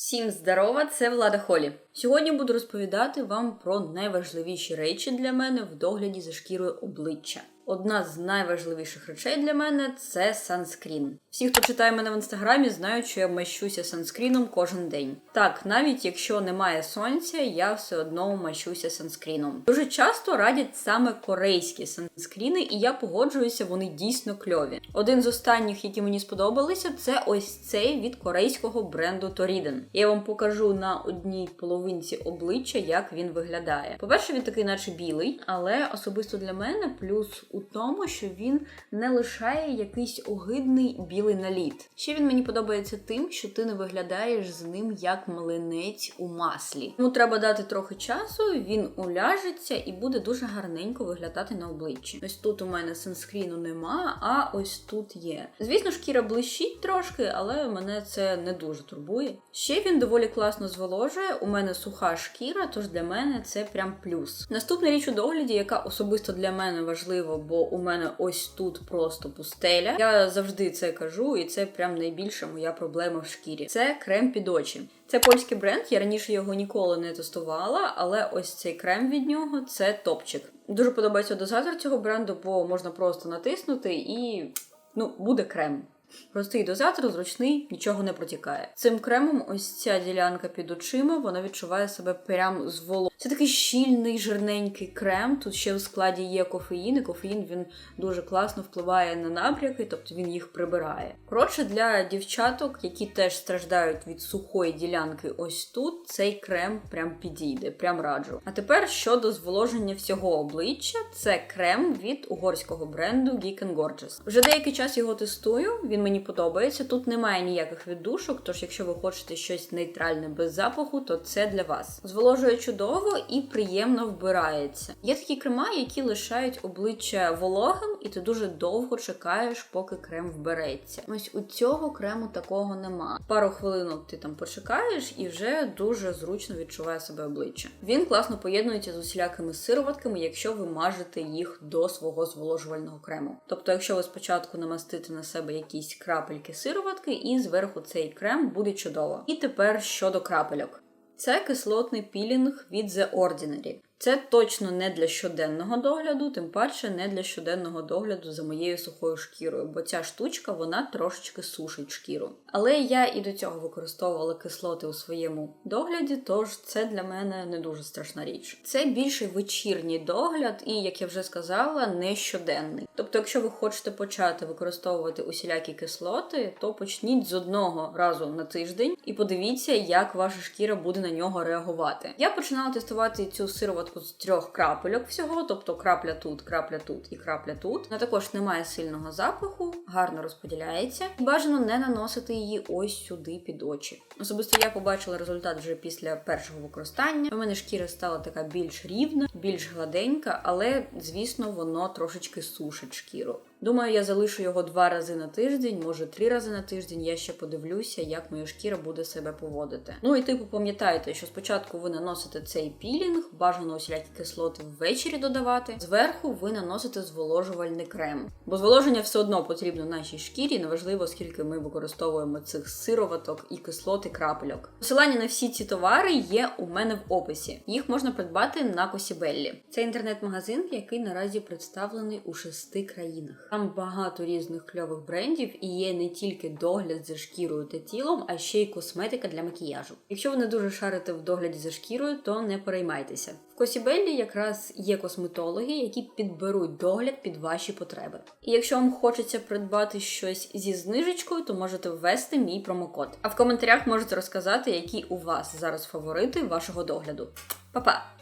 Всім здорова, це Влада Холі. Сьогодні буду розповідати вам про найважливіші речі для мене в догляді за шкірою обличчя. Одна з найважливіших речей для мене це санскрін. Всі, хто читає мене в інстаграмі, знають, що я мащуся санскріном кожен день. Так, навіть якщо немає сонця, я все одно мащуся санскріном. Дуже часто радять саме корейські санскріни, і я погоджуюся, вони дійсно кльові. Один з останніх, які мені сподобалися, це ось цей від корейського бренду Toriden. Я вам покажу на одній половинці обличчя, як він виглядає. По-перше, він такий, наче білий, але особисто для мене плюс у тому, що він не лишає якийсь огидний білий наліт. Ще він мені подобається тим, що ти не виглядаєш з ним як млинець у маслі. Йому треба дати трохи часу, він уляжеться і буде дуже гарненько виглядати на обличчі. Ось тут у мене санскріну нема, а ось тут є. Звісно, шкіра блищить трошки, але мене це не дуже турбує. Ще він доволі класно зволожує. У мене суха шкіра, тож для мене це прям плюс. Наступна річ у догляді, яка особисто для мене важлива, бо у мене ось тут просто пустеля. Я завжди це кажу, і це прям найбільша моя проблема в шкірі. Це крем під очі. Це польський бренд, я раніше його ніколи не тестувала, але ось цей крем від нього це топчик. Дуже подобається дозатор цього бренду, бо можна просто натиснути і ну, буде крем. Простий дозатор, зручний, нічого не протікає. Цим кремом ось ця ділянка під очима, вона відчуває себе прям з волос. Це такий щільний, жирненький крем. Тут ще в складі є кофеїн, і кофеїн він дуже класно впливає на набряки, тобто він їх прибирає. Коротше, для дівчаток, які теж страждають від сухої ділянки, ось тут цей крем прям підійде, прям раджу. А тепер щодо зволоження всього обличчя, це крем від угорського бренду Geek Gorgeous. Вже деякий час його тестую. Він мені подобається. Тут немає ніяких віддушок, тож якщо ви хочете щось нейтральне без запаху, то це для вас. Зволожує чудово і приємно вбирається. Є такі крема, які лишають обличчя вологим, і ти дуже довго чекаєш, поки крем вбереться. Ось у цього крему такого нема. Пару хвилинок ти там почекаєш і вже дуже зручно відчуває себе обличчя. Він класно поєднується з усілякими сироватками, якщо ви мажете їх до свого зволожувального крему. Тобто, якщо ви спочатку намастите на себе якісь крапельки сироватки, і зверху цей крем буде чудово. І тепер щодо крапельок. Це кислотний пілінг від The Ordinary. Це точно не для щоденного догляду, тим паче не для щоденного догляду за моєю сухою шкірою, бо ця штучка вона трошечки сушить шкіру. Але я і до цього використовувала кислоти у своєму догляді, тож це для мене не дуже страшна річ. Це більше вечірній догляд, і, як я вже сказала, не щоденний. Тобто, якщо ви хочете почати використовувати усілякі кислоти, то почніть з одного разу на тиждень і подивіться, як ваша шкіра буде на нього реагувати. Я починала тестувати цю сироватку з трьох крапельок всього, тобто крапля тут, крапля тут і крапля тут. Вона також немає сильного запаху, гарно розподіляється. Бажано не наносити її ось сюди під очі. Особисто я побачила результат вже після першого використання. У мене шкіра стала така більш рівна, більш гладенька, але звісно, воно трошечки сушить шкіру. Думаю, я залишу його два рази на тиждень, може три рази на тиждень. Я ще подивлюся, як моя шкіра буде себе поводити. Ну і типу пам'ятайте, що спочатку ви наносите цей пілінг, бажано усілякі кислоти ввечері додавати. Зверху ви наносите зволожувальний крем. Бо зволоження все одно потрібно нашій шкірі, неважливо, скільки ми використовуємо цих сироваток і кислот і крапельок. Посилання на всі ці товари є у мене в описі. Їх можна придбати на Косібеллі. Це інтернет-магазин, який наразі представлений у шести країнах. Там багато різних кльових брендів і є не тільки догляд за шкірою та тілом, а ще й косметика для макіяжу. Якщо ви не дуже шарите в догляді за шкірою, то не переймайтеся. Косібеллі якраз є косметологи, які підберуть догляд під ваші потреби. І якщо вам хочеться придбати щось зі знижечкою, то можете ввести мій промокод. А в коментарях можете розказати, які у вас зараз фаворити вашого догляду. Па-па!